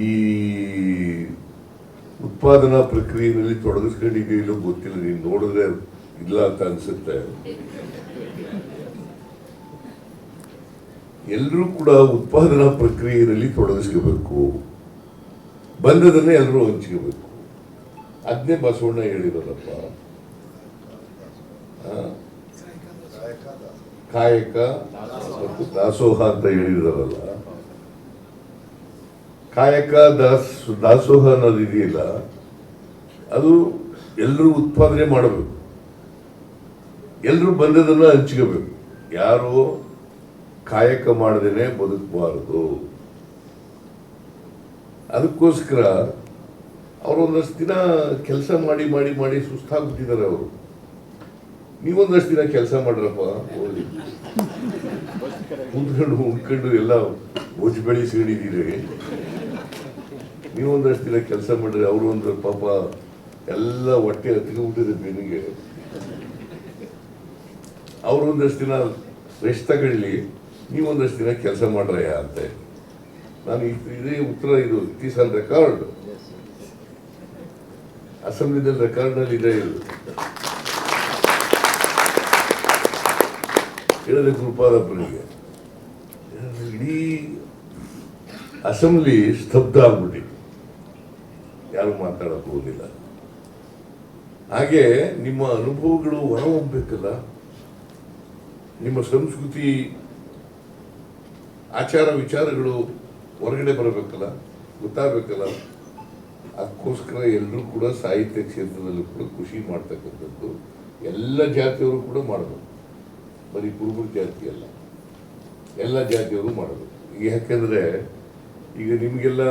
ಈ ಉತ್ಪಾದನಾ ಪ್ರಕ್ರಿಯೆಯಲ್ಲಿ ತೊಡಗಿಸ್ಕೊಂಡಿದೆಯೋ ಗೊತ್ತಿಲ್ಲ, ನೀನು ನೋಡಿದ್ರೆ ಇಲ್ಲ ಅಂತ ಅನಿಸುತ್ತೆ. ಎಲ್ಲರೂ ಕೂಡ ಉತ್ಪಾದನಾ ಪ್ರಕ್ರಿಯೆಯಲ್ಲಿ ತೊಡಗಿಸ್ಕೋಬೇಕು. ಬಂದದನ್ನೇ ಎಲ್ಲರೂ ಹಂಚ್ಕೋಬೇಕು. ಅದನ್ನೇ ಬಸವಣ್ಣ ಹೇಳಿರೋದಪ್ಪ. ಕಾಯಕ ಮತ್ತು ದಾಸೋಹ ಅಂತ ಹೇಳಿದಾರಲ್ಲ ಕಾಯಕ ದಾಸ್ ದಾಸೋಹ ಅನ್ನೋದು ಇದೆಯಲ್ಲ ಅದು ಎಲ್ಲರೂ ಉತ್ಪಾದನೆ ಮಾಡಬೇಕು. ಎಲ್ಲರೂ ಬಂದದನ್ನ ಹಂಚ್ಕೋಬೇಕು. ಯಾರು ಕಾಯಕ ಮಾಡದೇನೆ ಬದುಕಬಾರದು. ಅದಕ್ಕೋಸ್ಕರ ಅವರು ಒಂದಷ್ಟು ದಿನ ಕೆಲಸ ಮಾಡಿ ಮಾಡಿ ಮಾಡಿ ಸುಸ್ತಾಗ್ಬಿಟ್ಟಿದ್ದಾರೆ ಅವರು. ನೀವೊಂದಷ್ಟು ದಿನ ಕೆಲಸ ಮಾಡ್ರಪ್ಪ ಹೋಗಿ ಕುಂತ್ಕೊಂಡು ಉಂಡ್ಕೊಂಡು ಎಲ್ಲ ಬೊಜ್ಜು ಬೆಳೆಸ್ಕೊಂಡಿದ್ದೀರಿ ನೀವೊಂದಷ್ಟು ದಿನ ಕೆಲಸ ಮಾಡ್ರಿ ಅವರು ಒಂದು ಪಾಪ ಎಲ್ಲ ಹೊಟ್ಟೆ ಹತ್ಕೊಂಡ್ಬಿಟ್ಟಿದೆ ಬೆನ್ನಿಗೆ. ಅವ್ರು ಒಂದಷ್ಟು ದಿನ ರೆಸ್ಟ್ ತಗೊಳ್ಳಿ ನೀವೊಂದಷ್ಟು ದಿನ ಕೆಲಸ ಮಾಡ್ರಯ್ಯ ಅಂತ ನಾನು ಇದ್- ಉತ್ತರ ಇದು ಇಟ್ ಈಸ್ ಆನ್ ರೆಕಾರ್ಡ್ ಅಸೆಂಬ್ಲಿದಲ್ಲಿ ರೆಕಾರ್ಡ್ನಲ್ಲಿ ಇದೆ. ಇದು ಹೇಳಿದೆ ಗುರುಪಾದಪ್ಪನಿಗೆ ಇಡೀ ಅಸೆಂಬ್ಲಿ ಸ್ತಬ್ಧ ಆಗ್ಬಿಟ್ಟಿತ್ತು ಯಾರು ಮಾತಾಡಕ್ ಹೋಗಿಲ್ಲ ಹಾಗೆ ನಿಮ್ಮ ಅನುಭವಗಳು ಹೊರ ಹೋಗ್ಬೇಕಲ್ಲ ನಿಮ್ಮ ಸಂಸ್ಕೃತಿ, ಆಚಾರ ವಿಚಾರಗಳು ಹೊರಗಡೆ ಬರಬೇಕಲ್ಲ, ಗೊತ್ತಾಗಬೇಕಲ್ಲ. ಅದಕ್ಕೋಸ್ಕರ ಎಲ್ಲರೂ ಕೂಡ ಸಾಹಿತ್ಯ ಕ್ಷೇತ್ರದಲ್ಲೂ ಕೂಡ ಖುಷಿ ಮಾಡ್ತಕ್ಕಂಥದ್ದು ಎಲ್ಲ ಜಾತಿಯವರು ಕೂಡ ಮಾಡಬೇಕು. ಬರೀ ಕುರುಬರ ಜಾತಿ ಅಲ್ಲ. ಎಲ್ಲ ಜಾತಿಯವರು ಮಾಡಬೇಕು. ಯಾಕೆಂದರೆ ಯಾಕೆಂದ್ರೆ ಈಗ ನಿಮಗೆಲ್ಲ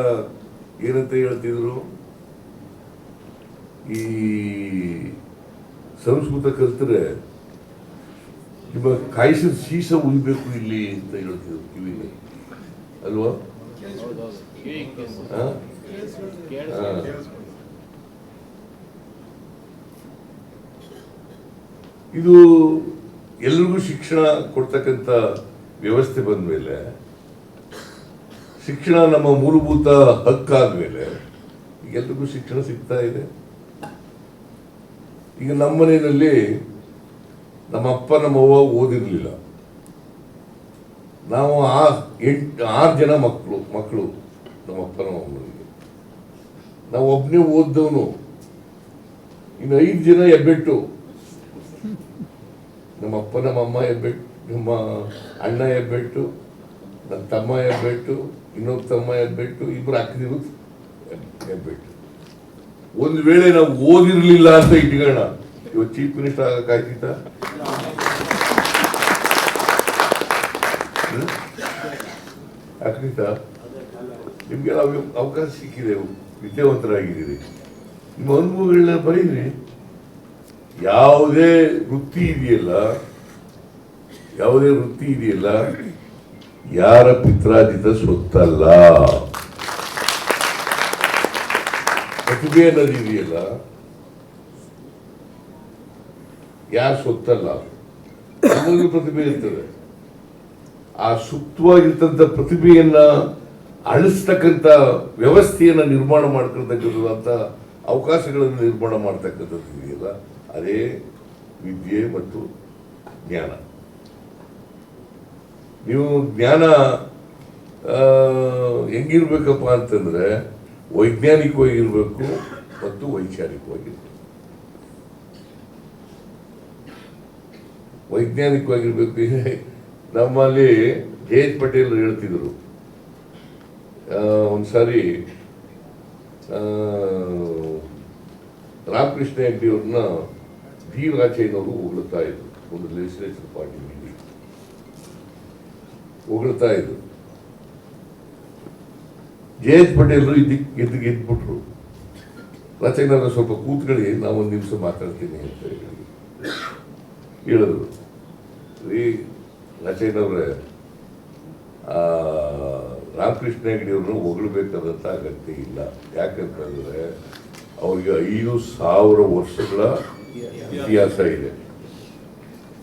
ಏನಂತ ಹೇಳ್ತಿದ್ರು? ಈ ಸಂಸ್ಕೃತ ಕಲ್ತರೆ ನಿಮ್ಮ ಕಾಯಿಸಿದ ಸೀಸ ಉಯ್ಬೇಕು ಇಲ್ಲಿ ಅಂತ ಹೇಳ್ತಿದ್ರು ಕಿವಿಗೆ. ಅಲ್ವಾ. ಇದು ಎಲ್ರಿಗೂ ಶಿಕ್ಷಣ ಕೊಡ್ತಕ್ಕಂಥ ವ್ಯವಸ್ಥೆ ಬಂದ ಮೇಲೆ ಶಿಕ್ಷಣ ನಮ್ಮ ಮೂಲಭೂತ ಹಕ್ಕಾದ್ಮೇಲೆ ಮೇಲೆ ಎಲ್ರಿಗೂ ಶಿಕ್ಷಣ ಸಿಗ್ತಾ ಇದೆ. ಈಗ ನಮ್ಮ ಮನೆಯಲ್ಲಿ ನಮ್ಮ ಅಪ್ಪ, ನಮ್ಮ ಅವ್ವ ಓದಿರ್ಲಿಲ್ಲ. ನಾವು ಆ ಎಂಟು, ಆರು ಜನ ಮಕ್ಕಳು ಮಕ್ಕಳು ನಮ್ಮ ಅಪ್ಪ, ನಮ್ಮ ಅಮ್ಮನಿಗೆ ನಾವು ಒಬ್ಬನೇ ಓದ್ದವನು. ಇನ್ನು ಐದು ಜನ ಹೆಬ್ಬೆಟ್ಟು. ನಮ್ಮ ಅಪ್ಪ, ನಮ್ಮ ಅಮ್ಮ ಹೆಬ್ಬೆಟ್ಟು, ನಮ್ಮ ಅಣ್ಣ ಹೆಬ್ಬೆಟ್ಟು ನನ್ನ ತಮ್ಮ ಹೆಬ್ಬೆಟ್ಟು, ಇನ್ನೊಬ್ಬ ತಮ್ಮ ಹೆಬ್ಬೆಟ್ಟು, ಇಬ್ಬರು ಅಕ್ಕದಿರು ಹೆಬ್ಬೆಟ್ಟು. ಒಂದು ವೇಳೆ ನಾವು ಓದಿರ್ಲಿಲ್ಲ ಅಂತ ಇಟ್ಕೋಣ ಇವತ್ತು ಚೀಫ್ ಮಿನಿಸ್ಟರ್ ಆಗಕ್ಕಾಯ್ತಿತ್ತ ಆಗ್ತಿತ್ತ ನಿಮ್ಗೆ ನಿಮ್ಗೆಲ್ಲ ಅವಕಾಶ ಸಿಕ್ಕಿದೆ ವಿದ್ಯಾವಂತರಾಗಿದ್ದೀರಿ. ನಿಮ್ಮ ಅನುಭವಗಳನ್ನ ಬರೀರಿ. ಯಾವುದೇ ವೃತ್ತಿ ಇದೆಯಲ್ಲ, ಯಾವುದೇ ವೃತ್ತಿ ಇದೆಯಲ್ಲ, ಯಾರ ಪಿತ್ರಾಜಿತ ಸ್ವತ್ತಲ್ಲ. ಪ್ರತಿಭೆ ಅನ್ನೋದು ಇದೆಯಲ್ಲ? ಯಾರು ಸುತ್ತಲ್ಲ ಎಲ್ಲರಿಗೂ ಪ್ರತಿಭೆ ಇರ್ತದೆ. ಆ ಸೂಕ್ತವಾಗಿರ್ತಂಥ ಪ್ರತಿಭೆಯನ್ನ ಅಳಿಸ್ತಕ್ಕಂಥ ವ್ಯವಸ್ಥೆಯನ್ನ ನಿರ್ಮಾಣ ಮಾಡ್ಕೊಳ್ತಕ್ಕಂಥ ಅವಕಾಶಗಳನ್ನು ನಿರ್ಮಾಣ ಮಾಡ್ತಕ್ಕಂಥದ್ದು ಇದೆಯಲ್ಲ? ಅದೇ ವಿದ್ಯೆ ಮತ್ತು ಜ್ಞಾನ. ನೀವು ಜ್ಞಾನ ಹೆಂಗಿರ್ಬೇಕಪ್ಪ ಅಂತಂದ್ರೆ ವೈಜ್ಞಾನಿಕವಾಗಿರ್ಬೇಕು ಮತ್ತು ವೈಚಾರಿಕವಾಗಿರಬೇಕು. ವೈಜ್ಞಾನಿಕವಾಗಿರ್ಬೇಕು ನಮ್ಮಲ್ಲಿ ಜೆ ಎಚ್ ಪಟೇಲ್ ಹೇಳ್ತಿದ್ರು. ಒಂದ್ಸಾರಿ ರಾಮಕೃಷ್ಣ ಹೆಗ್ಡೆ ಅವ್ರನ್ನ ವಿ ರಾಜಯ್ಯನವರು ಹೊಗಳ್ತಾ ಇದ್ರು. ಒಂದು ಲೆಜಿಸ್ಲೇಚರ್ ಪಾರ್ಟಿ ಹೊಗಳ್ತಾ ಇದ್ರು. ಜೆ ಎಚ್ ಪಟೇಲ್ ಇದಕ್ಕೆ ಎದ್ದು ಗೆದ್ಬಿಟ್ರು. ರಾಜಯ್ಯನವ್ರ ಸ್ವಲ್ಪ ಕೂತ್ಕೊಳ್ಳಿ ನಾವು ಒಂದು ನಿಮಿಷ ಮಾತಾಡ್ತೀನಿ ಅಂತ ಹೇಳಿ ಹೇಳಿದ್ರು. ಈ ರಾಜಯ್ಯನವ್ರೆ ಆ, ರಾಮಕೃಷ್ಣ ಹೆಗಡೆ ಹೊಗಳಬೇಕಾದಂಥ ಅಗತ್ಯ ಇಲ್ಲ. ಯಾಕಂತಂದರೆ ಅವ್ರಿಗೆ ಐದು ಸಾವಿರ ವರ್ಷಗಳ ಇತಿಹಾಸ ಇದೆ.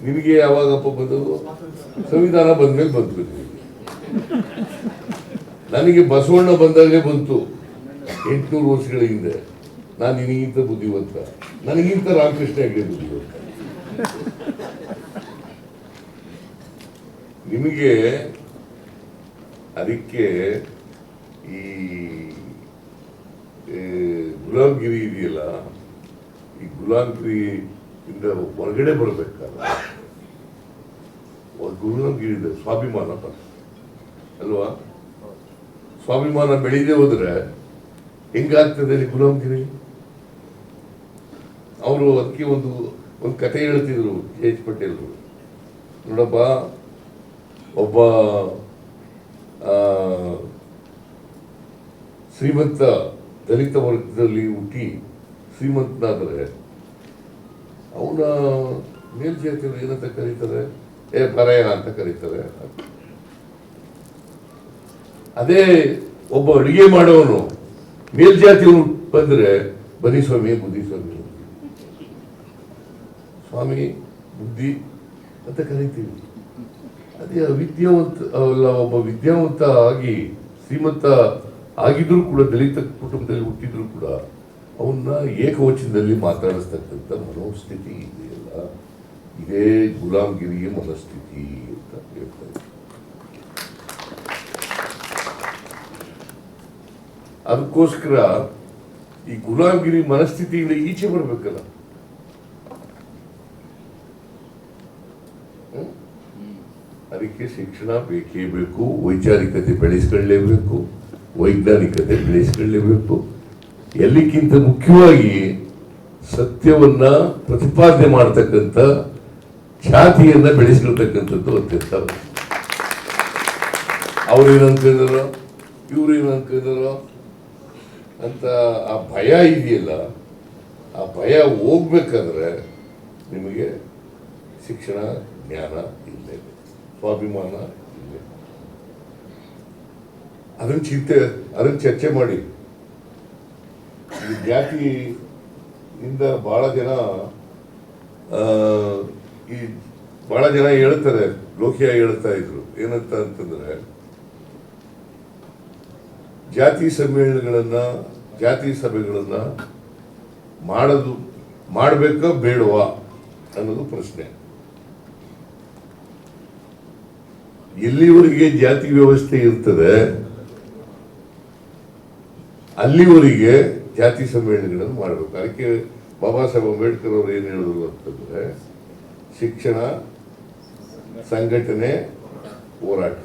ನಿಮಗೆ ಯಾವಾಗಪ್ಪ ಬಂದು ಸಂವಿಧಾನ ಬಂದ್ಮೇಲೆ ಬಂದ್ಬಿಟ್ಟು ನನಗೆ ಬಸವಣ್ಣ ಬಂದಾಗಲೇ ಬಂತು. ಎಂಟುನೂರು ವರ್ಷಗಳ ಹಿಂದೆ. ನಾನು ನಿನಗಿಂತ ಬುದ್ಧಿವಂತ. ನನಗಿಂತ ರಾಮಕೃಷ್ಣ ಹೆಗಡೆ ಬುದ್ಧಿವಂತ. ನಿಮಗೆ ಅದಕ್ಕೆ ಈ ಗುಲಾಬ್ಗಿರಿ ಇದೆಯಲ್ಲ? ಈ ಗುಲಾಬ್ಗಿರಿ ಇಂದ ಹೊರಗಡೆ ಬರಬೇಕಲ್ಲ ಗುಲಾಮ್ಗಿರಿ ಸ್ವಾಭಿಮಾನ. ಅಲ್ವಾ? ಸ್ವಾಭಿಮಾನ ಬೆಳೀದೇ ಹೋದ್ರೆ ಹೆಂಗಾಗ್ತದೆ ಗುಲಾಮ್ಗಿರಿ? ಅವರು ಅದಕ್ಕೆ ಒಂದು ಒಂದು ಕತೆ ಹೇಳ್ತಿದ್ರು ಕೆ ಎಚ್ ಪಟೇಲ್ರು. ನೋಡಪ್ಪ, ಒಬ್ಬ ಶ್ರೀಮಂತ ದಲಿತ ವರ್ಗದಲ್ಲಿ ಹುಟ್ಟಿ ಶ್ರೀಮಂತನಾದರೆ, ಅವನ ಮೇಲ್ಜಾತಿಯವರು ಏನಂತ ಕರೀತಾರೆ? ಏ ಪರಾಯ ಅಂತ ಕರೀತಾರೆ. ಅದೇ ಒಬ್ಬ ಅಡುಗೆ ಮಾಡೋನು ಮೇಲ್ಜಾತಿಯವನು ಬಂದ್ರೆ, ಬನ್ನಿ ಸ್ವಾಮಿ, ಬುದ್ಧಿ ಸ್ವಾಮಿ. ಸ್ವಾಮಿ, ಬುದ್ಧಿ ಅಂತ ಕರಿತೀವಿ. ಅದೇ ವಿದ್ಯಾವಂತ ಅಲ್ಲ, ಒಬ್ಬ ವಿದ್ಯಾವಂತ ಆಗಿ, ಶ್ರೀಮಂತ ಆಗಿದ್ರು ಕೂಡ, ದಲಿತ ಕುಟುಂಬದಲ್ಲಿ ಹುಟ್ಟಿದ್ರು ಕೂಡ, ಅವನ್ನ ಏಕವಚನದಲ್ಲಿ ಮಾತಾಡಿಸ್ತಕ್ಕಂಥ ಮನೋಸ್ಥಿತಿ ಇದೆಯಲ್ಲ. ಇದೇ ಗುಲಾಮಗಿರಿಯ ಮನಸ್ಥಿತಿ ಅಂತ ಹೇಳ್ತಾರೆ ಅದಕ್ಕೋಸ್ಕರ ಈ ಗುಲಾಮ್ಗಿರಿ ಮನಸ್ಥಿತಿಯಿಂದ ಈಚೆ ಬರಬೇಕಲ್ಲ? ಅದಕ್ಕೆ ಶಿಕ್ಷಣ ಬೇಕೇ ಬೇಕು, ವೈಚಾರಿಕತೆ ಬೆಳೆಸ್ಕೊಳ್ಳೇಬೇಕು, ವೈಜ್ಞಾನಿಕತೆ ಬೆಳೆಸ್ಕೊಳ್ಳೇಬೇಕು. ಎಲ್ಲಿಕ್ಕಿಂತ ಮುಖ್ಯವಾಗಿ ಸತ್ಯವನ್ನ ಪ್ರತಿಪಾದನೆ ಮಾಡತಕ್ಕಂಥ ಖ್ಯಾತಿಯನ್ನ ಬೆಳೆಸ್ಕೊಳ್ತಕ್ಕಂಥದ್ದು ಅತ್ಯಂತ ಅವ್ರೇನಂತ ಅವ್ರೇನು ಅನ್ಕೊಂಡಿದಾರೋ ಇವ್ರೇನು ಅನ್ಕೊಂಡಿದಾರೋ ಅಂತ ಆ ಭಯ ಇದೆಯಲ್ಲ, ಆ ಭಯ ಹೋಗ್ಬೇಕಾದ್ರೆ ನಿಮಗೆ ಶಿಕ್ಷಣ ಜ್ಞಾನ ಇಲ್ಲೇ, ಸ್ವಾಭಿಮಾನ ಇಲ್ಲೇ. ಅದನ್ನು ಚಿಂತೆ, ಅದನ್ನು ಚರ್ಚೆ ಮಾಡಿ. ಈ ಜಾತಿ ಇಂದ ಬಹಳ ಜನ ಈ ಭಾಳ ಜನ ಹೇಳ್ತಾರೆ, ಲೋಕಿಯ ಹೇಳ್ತಾ ಇದ್ರು. ಏನಂತ ಅಂತಂದ್ರೆ ಜಾತಿ ಸಮ್ಮೇಳನಗಳನ್ನ, ಜಾತಿ ಸಭೆಗಳನ್ನ ಮಾಡೋದು, ಮಾಡಬೇಕಾ ಬೇಡವಾ ಅನ್ನೋದು ಪ್ರಶ್ನೆ. ಎಲ್ಲಿವರೆಗೆ ಜಾತಿ ವ್ಯವಸ್ಥೆ ಇರ್ತದೆ, ಅಲ್ಲಿವರೆಗೆ ಜಾತಿ ಸಮ್ಮೇಳನಗಳನ್ನು ಮಾಡಬೇಕು. ಅದಕ್ಕೆ ಬಾಬಾ ಸಾಹೇಬ್ ಅಂಬೇಡ್ಕರ್ ಅವರು ಏನು ಹೇಳಿದ್ರು ಅಂತಂದ್ರೆ, ಶಿಕ್ಷಣ, ಸಂಘಟನೆ, ಹೋರಾಟ.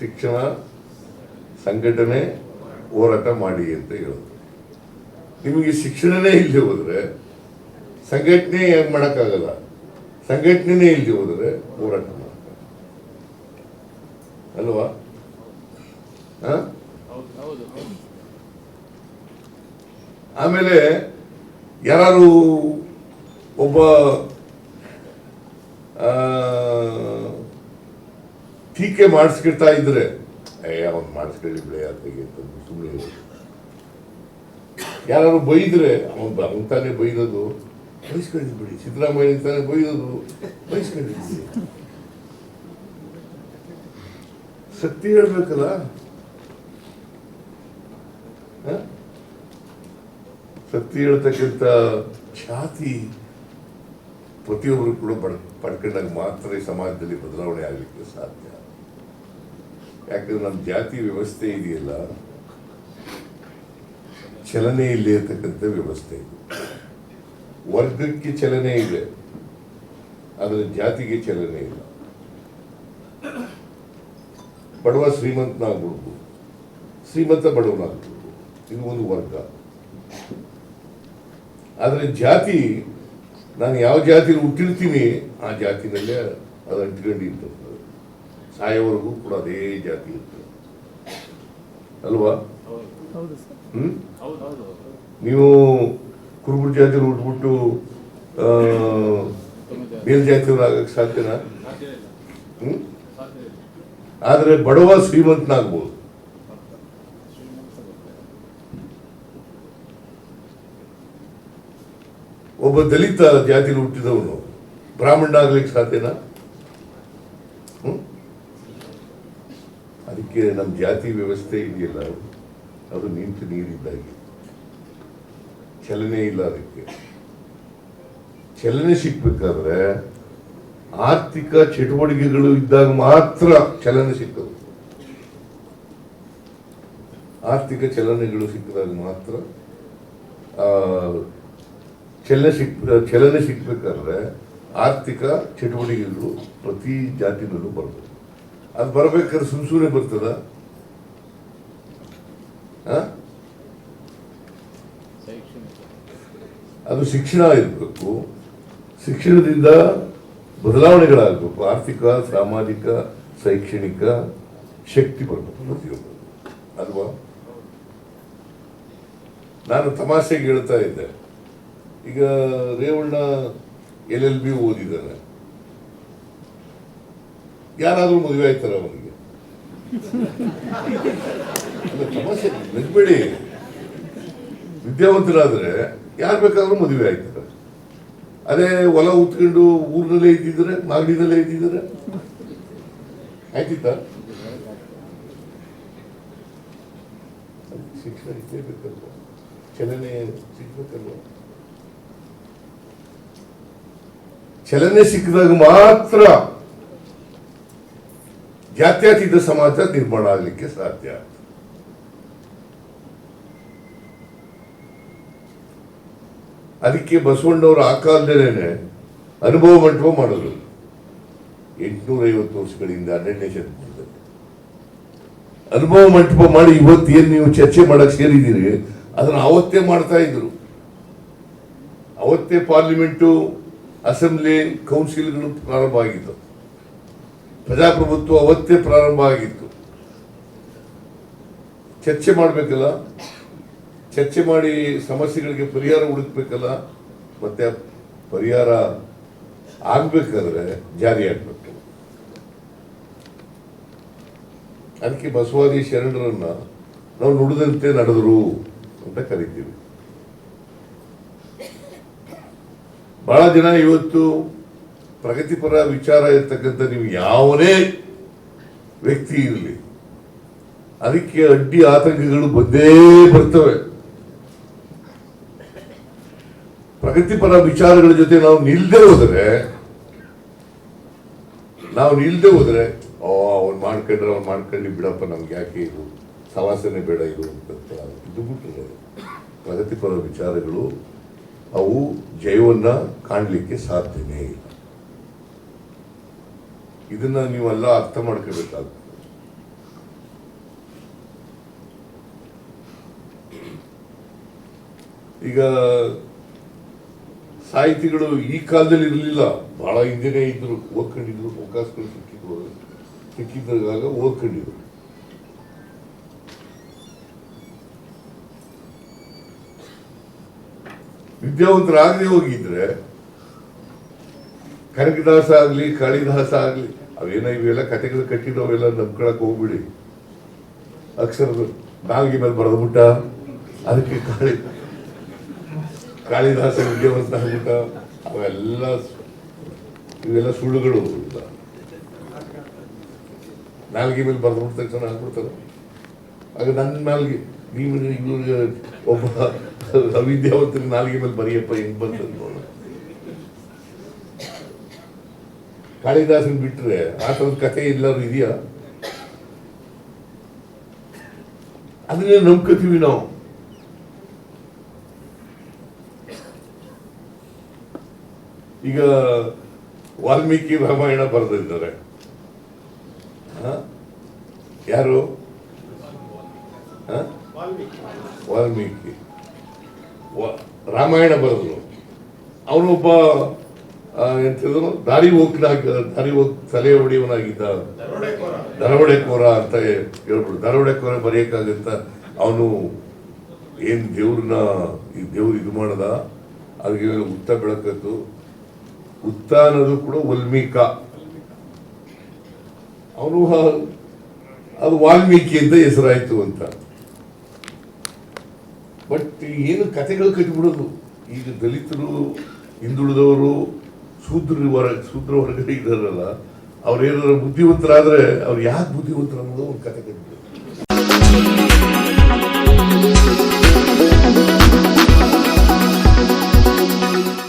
ಶಿಕ್ಷಣ ಸಂಘಟನೆ ಹೋರಾಟ ಮಾಡಿ ಅಂತ ಹೇಳೋದು. ನಿಮಗೆ ಶಿಕ್ಷಣನೇ ಇಲ್ಲದೆ ಹೋದರೆ ಸಂಘಟನೆ ಏನು ಮಾಡೋಕ್ಕಾಗಲ್ಲ? ಸಂಘಟನೆನೇ ಇಲ್ಲದೆ ಹೋದರೆ ಹೋರಾಟ ಮಾಡಕ್ಕಾಗಲ್ಲ ಅಲ್ವಾ? ಆಮೇಲೆ ಯಾರು ಒಬ್ಬ ಟೀಕೆ ಮಾಡಿಸ್ಕಿಡ್ತಾ ಇದ್ರೆ ಏ ಅವನ್ ಅತ್ತಿಗೆ ಅಂತ ಸುಮ್ಮನೆ ಯಾರು ಬೈದ್ರೆ ಅವನು ಬ- ಅವ್ನ್ ತಾನೇ ಬೈದದು ಬಯಸ್ಕೊಳ್ಳಿ ಬಿಡಿ ಸಿದ್ದರಾಮಯ್ಯ ತಾನೇ ಬೈದದು ಬಯಸ್ಕೊಳ್ಳಿ ಬಿಡಿ ಸತ್ಯ ಹೇಳ್ಬೇಕಲ್ಲ? ಸತ್ಯ ಹೇಳ್ತಕ್ಕಂಥ ಖ್ಯಾತಿ ಪ್ರತಿಯೊಬ್ಬರು ಕೂಡ ಪಡ್ ಪಡ್ಕೊಂಡಾಗ ಮಾತ್ರ ಸಮಾಜದಲ್ಲಿ ಬದಲಾವಣೆ ಆಗಲಿಕ್ಕೆ ಸಾಧ್ಯ ಯಾಕಂದ್ರೆ ನಮ್ಮ ಜಾತಿ ವ್ಯವಸ್ಥೆ ಇದೆಯಲ್ಲ, ಚಲನೆ ಇಲ್ಲಿ ಇರತಕ್ಕಂಥ ವ್ಯವಸ್ಥೆ ಇದೆ. ವರ್ಗಕ್ಕೆ ಚಲನೆ ಇದೆ, ಆದರೆ ಜಾತಿಗೆ ಚಲನೆ ಇಲ್ಲ. ಬಡವ ಶ್ರೀಮಂತನಾಗ್ಬಿಡ್ಬೋದು. ಶ್ರೀಮಂತ ಬಡವನಾಗ್ಬಿಡ್ಬೋದು. ಇದು ಒಂದು ವರ್ಗ. ಆದರೆ ಜಾತಿ, ನಾನು ಯಾವ ಜಾತಿಯಲ್ಲಿ ಹುಟ್ಟಿರ್ತೀನಿ, ಆ ಜಾತಿನಲ್ಲೇ ಅದು ಅಂಟ್ಕೊಂಡಿರ್ತದೆ ಸಾಯೋವರೆಗೂ ಕೂಡ ಅದೇ ಜಾತಿ ಇರ್ತದೆ ಅಲ್ವಾ? ಹೌದು ಸರ್. ಹ್ಮ್? ನೀವು ಕುರುಬರ ಜಾತಿಯಲ್ಲಿ ಹುಟ್ಬಿಟ್ಟು ಮೇಲ್ ಮೇಲ್ಜಾತಿಯವ್ರು ಆಗಕ್ಕೆ ಸಾಧ್ಯನಾ? ಹ್ಮ್? ಆದ್ರೆ ಬಡವ ಶ್ರೀಮಂತನಾಗ್ಬೋದು. ಒಬ್ಬ ದಲಿತ ಜಾತಿಲಿ ಹುಟ್ಟಿದವನು ಬ್ರಾಹ್ಮಣ ಆಗ್ಲಿಕ್ಕೆ ಸಾಧ್ಯನಾ ಹ್ಮ್? ಅದಕ್ಕೆ ನಮ್ಮ ಜಾತಿ ವ್ಯವಸ್ಥೆ ಇದೆಯಲ್ಲ, ಅದು ನಿಂತು ನೀರಿದ್ದಾಗೆ. ಚಲನೆ ಇಲ್ಲ ಅದಕ್ಕೆ. ಚಲನೆ ಸಿಕ್ಬೇಕಾದ್ರೆ ಆರ್ಥಿಕ ಚಟುವಟಿಕೆಗಳು ಇದ್ದಾಗ ಮಾತ್ರ ಚಲನೆ ಸಿಗ್ತದೆ ಆರ್ಥಿಕ ಚಲನೆಗಳು ಸಿಕ್ಕಿದಾಗ ಮಾತ್ರ ಚಲನೆ ಸಿಕ್, ಚಲನೆ ಸಿಕ್ಬೇಕಾದ್ರೆ ಆರ್ಥಿಕ ಚಟುವಟಿಕೆಗಳು ಪ್ರತಿ ಜಾತಿನಲ್ಲೂ ಬರ್ತದೆ. ಅದು ಬರ್ಬೇಕಾದ್ರೆ ಸುಮ್ ಸುಮ್ಮನೆ ಬರ್ತದ? ಅದು ಶಿಕ್ಷಣ ಇರಬೇಕು. ಶಿಕ್ಷಣದಿಂದ ಬದಲಾವಣೆಗಳಾಗಬೇಕು. ಆರ್ಥಿಕ, ಸಾಮಾಜಿಕ, ಶೈಕ್ಷಣಿಕ ಶಕ್ತಿ ಬರಬೇಕು ಪ್ರತಿಯೊಬ್ಬರು ಅಲ್ವಾ? ನಾನು ತಮಾಷೆಗೆ ಹೇಳ್ತಾ ಇದ್ದೆ. ಈಗ ರೇವಣ್ಣ ಎಲ್ ಎಲ್ ಬಿ ಓದಿದ್ದಾನೆ ಯಾರಾದ್ರೂ ಮದುವೆ ಆಯ್ತಾರೆ ಅವರಿಗೆ? ಸಮಸ್ಯೆ ತಮಾಷೆ ವಿದ್ಯಾವಂತರಾದರೆ ಯಾರು ಬೇಕಾದ್ರೂ ಮದುವೆ ಆಯ್ತಾರೆ ಅದೇ ಹೊಲ ಉತ್ಕೊಂಡು ಊರಿನಲ್ಲೇ ಇದ್ದಿದ್ರೆ, ಮಾಗಡಿನಲ್ಲೇ ಇದ್ದಿದ್ರೆ? ಆಯ್ತಿತ್ತ? ಶಿಕ್ಷಣ ಇದ್ದೇ ಬೇಕಲ್ವ ಚಲನೆ ಸಿಗ್ಬೇಕಲ್ವ? ಚಲನೆ ಸಿಕ್ಕಿದಾಗ ಮಾತ್ರ ಜಾತ್ಯತೀತ ಸಮಾಜ ನಿರ್ಮಾಣ ಆಗಲಿಕ್ಕೆ ಸಾಧ್ಯ ಅದಕ್ಕೆ ಬಸವಣ್ಣವರು ಆ ಕಾಲದಲ್ಲೇನೆ ಅನುಭವ ಮಂಟಪ ಮಾಡಿದ್ರು. ಎಂಟುನೂರ ಐವತ್ತು ವರ್ಷಗಳಿಂದ ಹನ್ನೆರಡನೇ ಶತಮಾನದಲ್ಲಿ ಅನುಭವ ಮಂಟಪ ಮಾಡಿ ಇವತ್ತು ಏನ್ ನೀವು ಚರ್ಚೆ ಮಾಡಕ್ ಸೇರಿದ್ದೀರಿ, ಅದನ್ನ ಅವತ್ತೇ ಮಾಡ್ತಾ ಇದ್ರು. ಅವತ್ತೇ ಪಾರ್ಲಿಮೆಂಟು, ಅಸೆಂಬ್ಲಿ, ಕೌನ್ಸಿಲ್ಗಳು ಪ್ರಾರಂಭ ಆಗಿತ್ತು ಪ್ರಜಾಪ್ರಭುತ್ವ ಅವತ್ತೇ ಪ್ರಾರಂಭ ಆಗಿತ್ತು. ಚರ್ಚೆ ಮಾಡಬೇಕಲ್ಲ? ಚರ್ಚೆ ಮಾಡಿ ಸಮಸ್ಯೆಗಳಿಗೆ ಪರಿಹಾರ ಹುಡುಕ್ಬೇಕಲ್ಲ? ಮತ್ತೆ ಪರಿಹಾರ ಆಗ್ಬೇಕಾದ್ರೆ ಜಾರಿ ಆಗ್ಬೇಕು. ಅದಕ್ಕೆ ಬಸವಾದಿ ಶರಣರನ್ನ ನಾವು ನುಡಿದಂತೆ ನಡೆದರು ಅಂತ ಕರಿತೀವಿ. ಬಹಳ ದಿನ ಇವತ್ತು ಪ್ರಗತಿಪರ ವಿಚಾರ ಇರ್ತಕ್ಕಂಥ ನೀವು ಯಾವನೇ ವ್ಯಕ್ತಿ ಇರಲಿ, ಅದಕ್ಕೆ ಅಡ್ಡಿ ಆತಂಕಗಳು ಬಂದೇ ಬರ್ತವೆ. ಪ್ರಗತಿಪರ ವಿಚಾರಗಳ ಜೊತೆ ನಾವು ನಿಲ್ದೇ ಹೋದರೆ, ನಾವು ನಿಲ್ದೇ ಹೋದರೆ ಓ ಅವ್ನು ಮಾಡ್ಕೊಂಡ್ರೆ ಅವ್ನು ಮಾಡ್ಕೊಂಡು ಬಿಡಪ್ಪ, ನಮ್ಗೆ ಯಾಕೆ ಇದು ಸವಾಸನೆ ಬೇಡ ಇದು ಅಂತ ಇದು ಬಿಟ್ಟರೆ ಪ್ರಗತಿಪರ ವಿಚಾರಗಳು ಅವು ಜಯವನ್ನ ಕಾಣಲಿಕ್ಕೆ ಸಾಧ್ಯನೇ ಇಲ್ಲ. ಇದನ್ನ ನೀವೆಲ್ಲ ಅರ್ಥ ಮಾಡ್ಕೋಬೇಕಾಗುತ್ತೆ. ಈಗ ಸಾಹಿತಿಗಳು ಈ ಕಾಲದಲ್ಲಿ ಇರಲಿಲ್ಲ. ಬಹಳ ಹಿಂದೆನೇ ಇದ್ರು, ಓದ್ಕೊಂಡಿದ್ರು ಅವಕಾಶಗಳು ಸಿಕ್ಕಿದ್ರು. ಸಿಕ್ಕಿದ್ದಾಗ ಓದ್ಕೊಂಡಿದ್ರು. ವಿದ್ಯಾವಂತರಾಗದೆ ಹೋಗಿದ್ರೆ, ಕನಕದಾಸ ಆಗ್ಲಿ, ಕಾಳಿದಾಸ ಆಗ್ಲಿ ಅವೇನೋ ಇವೆಲ್ಲ ಕಥೆಗಳು ಕಟ್ಟಿದ್ದು ಅವೆಲ್ಲ ನಂಬ್ಕೊಳಕ್ ಹೋಗ್ಬಿಡಿ. ಅಕ್ಷರದ ನಾಲ್ಗೆ ಮೇಲೆ ಬರೆದ್ಬಿಟ್ಟ ಅದಕ್ಕೆ ಕಾಳಿ, ಕಾಳಿದಾಸ ವಿದ್ಯಾವಂತ ಆಗ್ಬಿಟ್ಟ. ಅವೆಲ್ಲ ಇವೆಲ್ಲ ಸುಳ್ಳುಗಳು ನಾಲ್ಗೆ ಮೇಲೆ ಬರೆದ್ಬಿಟ್ಟ ತಕ್ಷಣ ಆಗ್ಬಿಡ್ತಾರೆ ಆಗ ನನ್ನ ನಾಲ್ಗೆ, ನೀವು ಇವ್ರಿಗೆ ಒಬ್ಬ ಅವಿದ್ಯಾವಂತರಿಗೆ ನಾಲ್ಗೆ ಮೇಲೆ ಬರೆಯಪ್ಪ ಹೆಂಗ್ ಬರ್ತದೆ ಕಾಳಿದಾಸನ್ ಬಿಟ್ರೆ ಆ ಥರದ ಕಥೆ ಎಲ್ಲರೂ ಇದೆಯಾ? ಅದನ್ನೇ ನಂಬ್ಕೋತೀವಿ ನಾವು. ಈಗ ವಾಲ್ಮೀಕಿ ರಾಮಾಯಣ ಬರೆದಿದ್ದಾರೆ? ಯಾರು? ವಾಲ್ಮೀಕಿ. ರಾಮಾಯಣ ಬರೆದ್ರು. ಅವನೊಬ್ಬ ಎಂತಿದ್ರು ದಾರಿ ಹೋಗ್ಲಾಗ ದಾರಿ ಹೋಗ್ ತಲೆ ಹೊಡೆಯವನಾಗಿದ್ದ ದರೋಡೆಕೋರ. ಅಂತ ಹೇಳ್ಬಿಡು ದರೋಡೆಕೋರ ಬರೆಯಕ್ಕಾಗಂತ ಅವನು ಏನ್ ದೇವ್ರನ್ನ ಈ ದೇವ್ರು ಇದು ಮಾಡದ? ಅದಕ್ಕೆ ಉತ್ತ ಬೆಳಕತ್ತು. ಉತ್ತ ಅನ್ನೋದು ಕೂಡ ವಲ್ಮೀಕ. ಅವನು ಅದು ವಾಲ್ಮೀಕಿ ಅಂತ ಹೆಸರಾಯ್ತು ಅಂತ. ಬಟ್ ಏನು ಕಥೆಗಳು ಕಟ್ಟಿಬಿಡೋದು ಈಗ ದಲಿತರು ಹಿಂದುಳಿದವರು ಶೂದ್ರ ಹೊರ ಶೂದ್ರ ವರ್ಗ ಇದ್ದಾರಲ್ಲ ಅವ್ರು ಏನಾದ್ರು ಬುದ್ಧಿವಂತರಾದ್ರೆ ಅವ್ರು ಯಾಕೆ ಬುದ್ಧಿವಂತರ ಅನ್ನೋದು ಒಂದು ಕತೆ ಕಟ್ಬಿಟ್ಟು